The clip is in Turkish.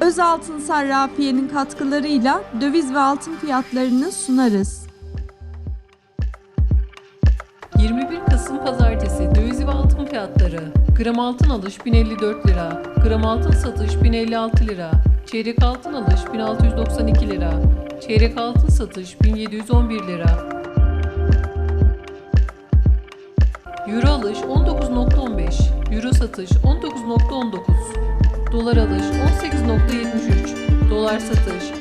Özaltın Sarrafiye'nin katkılarıyla döviz ve altın fiyatlarını sunarız. 21 Kasım Pazartesi döviz ve altın fiyatları. Gram altın alış 1054 lira, gram altın satış 1056 lira, çeyrek altın alış 1692 lira, çeyrek altın satış 1711 lira. Euro alış 19.15, Euro satış 19.19, Dolar alış 18.73, Dolar satış